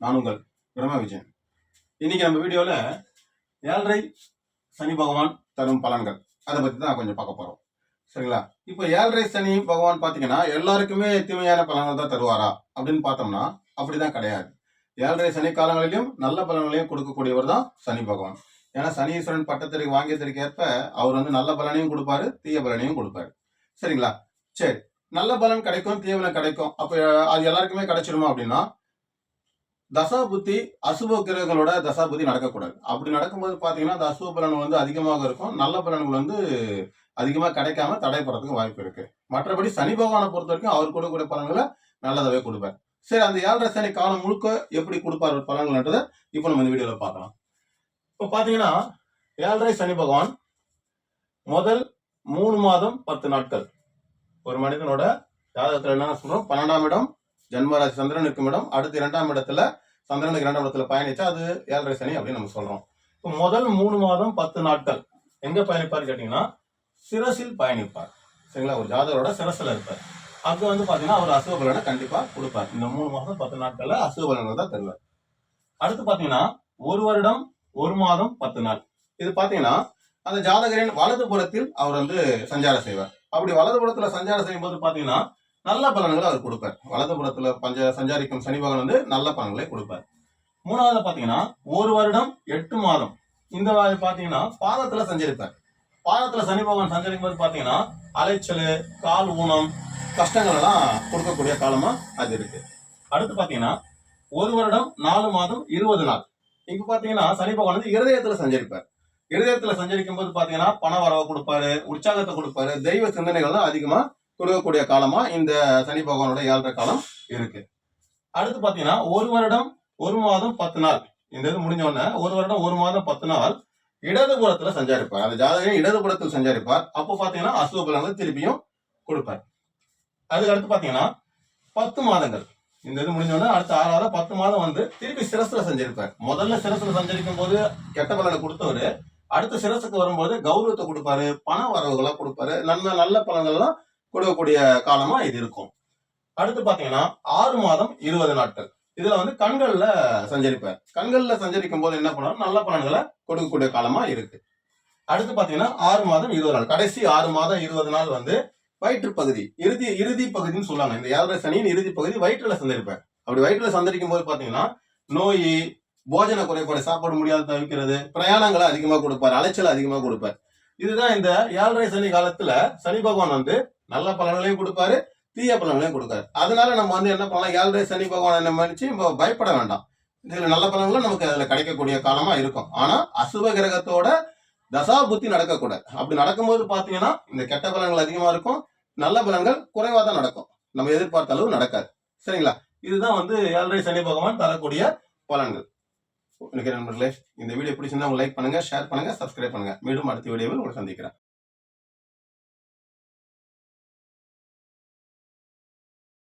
நான் உங்கள் பிரம்ம விஜயன். இன்னைக்கு நம்ம வீடியோவில் ஏழரை சனி பகவான் தரும் பலன்கள். அதை பற்றி தான் கொஞ்சம் பார்க்க போகிறோம் சரிங்களா? இப்போ ஏழரை சனி பகவான் பார்த்தீங்கன்னா எல்லாருக்குமே தீமையான பலன்கள் தான் தருவாரா? அப்படின்னு பார்த்தோம்னா அப்படிதான் கிடையாது. ஏழரை சனி காலங்களிலும் நல்ல பலன்களையும் கொடுக்கக்கூடியவர் தான் சனி பகவான். ஏன்னா சனீஸ்வரன் பட்டத்திற்கு வாங்கியதற்கு ஏற்ப அவர் வந்து நல்ல பலனையும் கொடுப்பாரு தீய பலனையும் கொடுப்பாரு. சரிங்களா? சரி. நல்ல பலன் கிடைக்கும் தீய பலன் கிடைக்கும். அப்போ அது எல்லாருக்குமே கிடைச்சிருமா அப்படின்னா தசாபுத்தி அசுப கிரகங்களோட தசாபுத்தி நடக்கக்கூடாது. அப்படி நடக்கும்போது பார்த்தீங்கன்னா அந்த அசுப பலன்கள் வந்து அதிகமாக இருக்கும். நல்ல பலன்கள் வந்து அதிகமாக கிடைக்காம தடைப்படுறதுக்கு வாய்ப்பு இருக்கு. மற்றபடி சனி பகவானை பொறுத்த வரைக்கும் அவர் கொடுக்கக்கூடிய பலன்களை நல்லதாகவே கொடுப்பார். சரி அந்த ஏழரை சனி காலம் முழுக்க எப்படி கொடுப்பார் பலன்கள்ன்றதை இப்போ நம்ம இந்த வீடியோவில் பார்க்கலாம். இப்போ பார்த்தீங்கன்னா ஏழரை சனி பகவான் முதல் மூணு மாதம் பத்து நாட்கள். ஒரு மனிதனோட ஜாதகத்தில் என்ன சொல்றோம்? பன்னெண்டாம் இடம் ஜென்மராசி சந்திரன் இருக்கும் இடம் அடுத்து இரண்டாம் இடத்துல சந்திரனுக்கு இரண்டாம் இடத்துல பயணிச்சா அது ஏழரை சனி அப்படின்னு நம்ம சொல்றோம். இப்போ முதல் மூணு மாதம் பத்து நாட்கள் எங்க பயணிப்பார் கேட்டீங்கன்னா சிரசில் பயணிப்பார். சரிங்களா? ஒரு ஜாதகரோட சிரசில் இருப்பார். அங்கே வந்து பார்த்தீங்கன்னா அவர் அசுவ பலனை கண்டிப்பா கொடுப்பார். இந்த மூணு மாதம் பத்து நாட்களில் அசுவ பலன்கள் தான் தருவார். அடுத்து பாத்தீங்கன்னா ஒரு வருடம் ஒரு மாதம் பத்து நாள். இது பாத்தீங்கன்னா அந்த ஜாதகரின் வலது புறத்தில் அவர் வந்து சஞ்சாரம் செய்வார். அப்படி வலது புறத்துல சஞ்சாரம் செய்யும் போது பார்த்தீங்கன்னா நல்ல பலன்களை அவர் கொடுப்பார். வலது புறத்துல பஞ்ச சஞ்சாரிக்கும் சனி பகவான் வந்து நல்ல பலன்களை கொடுப்பார். மூணாவது பாத்தீங்கன்னா ஒரு வருடம் எட்டு மாதம். இந்த வாரம் பாத்தீங்கன்னா பாதத்துல சஞ்சரிப்பார். பாதத்துல சனி பகவான் சஞ்சரிக்கும் போது பாத்தீங்கன்னா அலைச்சல் கால் ஊனம் கஷ்டங்கள் எல்லாம் கொடுக்கக்கூடிய காலமா அது இருக்கு. அடுத்து பாத்தீங்கன்னா ஒரு வருடம் நாலு மாதம் இருபது நாள். இப்ப பாத்தீங்கன்னா சனி பகவான் வந்து இருதயத்துல சஞ்சரிப்பார். இருதயத்துல சஞ்சரிக்கும் போது பாத்தீங்கன்னா பண வரவை கொடுப்பாரு உற்சாகத்தை கொடுப்பாரு தெய்வ சிந்தனைகள் தான் அதிகமா கொடுக்கக்கூடிய காலமா இந்த சனி பகவானோட ஏழரை காலம் இருக்கு. அடுத்து பாத்தீங்கன்னா ஒரு வருடம் ஒரு மாதம் பத்து நாள். இந்த இது முடிஞ்ச உடனே ஒரு வருடம் ஒரு மாதம் பத்து நாள் இடதுபுறத்துல சஞ்சாரிப்பார். அந்த ஜாதகம் இடதுபுறத்தில் சஞ்சாரிப்பார். அப்போ பாத்தீங்கன்னா அசுவ பலன்கள் திருப்பியும் கொடுப்பார். அதுக்கு அடுத்து பாத்தீங்கன்னா பத்து மாதங்கள். இந்த இது முடிஞ்ச உடனே அடுத்த ஆறாவது பத்து மாதம் வந்து திருப்பி சிரசுல சஞ்சரிப்பார். முதல்ல சிரசுல சஞ்சரிக்கும் போது கெட்ட பலனை கொடுத்தவரு அடுத்த சிரசுக்கு வரும்போது கௌரவத்தை கொடுப்பாரு பண வரவுகளாக கொடுப்பாரு நல்ல நல்ல பலன்கள்லாம் கொடுக்கக்கூடிய காலமா இது இருக்கும். அடுத்து பாத்தீங்கன்னா ஆறு மாதம் இருபது நாட்கள். இதுல வந்து கண்கள்ல சஞ்சரிப்பார். கண்கள்ல சஞ்சரிக்கும் போது என்ன பண்ணாலும் நல்ல பலன்களை கொடுக்கக்கூடிய காலமா இருக்கு. அடுத்து பாத்தீங்கன்னா ஆறு மாதம் இருபது நாள். கடைசி ஆறு மாதம் இருபது நாள் வந்து வயிற்று பகுதி இறுதி இறுதி பகுதின்னு சொல்லுவாங்க இந்த ஏழரை சனியின் இறுதி பகுதி வயிற்றுல சந்தரிப்பார் அப்படி வயிற்றுல சந்தரிக்கும் போது பாத்தீங்கன்னா நோய் போஜன குறைபாடு சாப்பிட முடியாத தவிர்க்கிறது பிரயாணங்களை அதிகமா கொடுப்பார் அலைச்சல் அதிகமா கொடுப்பார். இதுதான் இந்த ஏழரை சனி காலத்துல சனி பகவான் வந்து நல்ல பலன்களையும் கொடுப்பாரு தீய பலன்களையும் கொடுக்காரு. அதனால நம்ம வந்து என்ன பண்ணலாம்? ஏழரை சனி பகவான் நம்ம நினைச்சு நம்ம பயப்பட வேண்டாம். இதுல நல்ல பலன்களும் நமக்கு அதுல கிடைக்கக்கூடிய காலமா இருக்கும். ஆனா அசுப கிரகத்தோட தசா புத்தி நடக்கக்கூடாது. அப்படி நடக்கும்போது பாத்தீங்கன்னா இந்த கெட்ட பலன்கள் அதிகமா இருக்கும் நல்ல பலன்கள் குறைவா தான் நடக்கும். நம்ம எதிர்பார்த்த அளவு நடக்காது. சரிங்களா? இதுதான் வந்து ஏழரை சனி பகவான் தரக்கூடிய பலன்கள். எனக்கு நண்பர்களே இந்த வீடியோ பிடிச்சிருந்தா உங்க லைக் பண்ணுங்க ஷேர் பண்ணுங்க சப்ஸ்கிரைப் பண்ணுங்க. மீண்டும் அடுத்த வீடியோவில் உங்களை சந்திக்கிறேன்.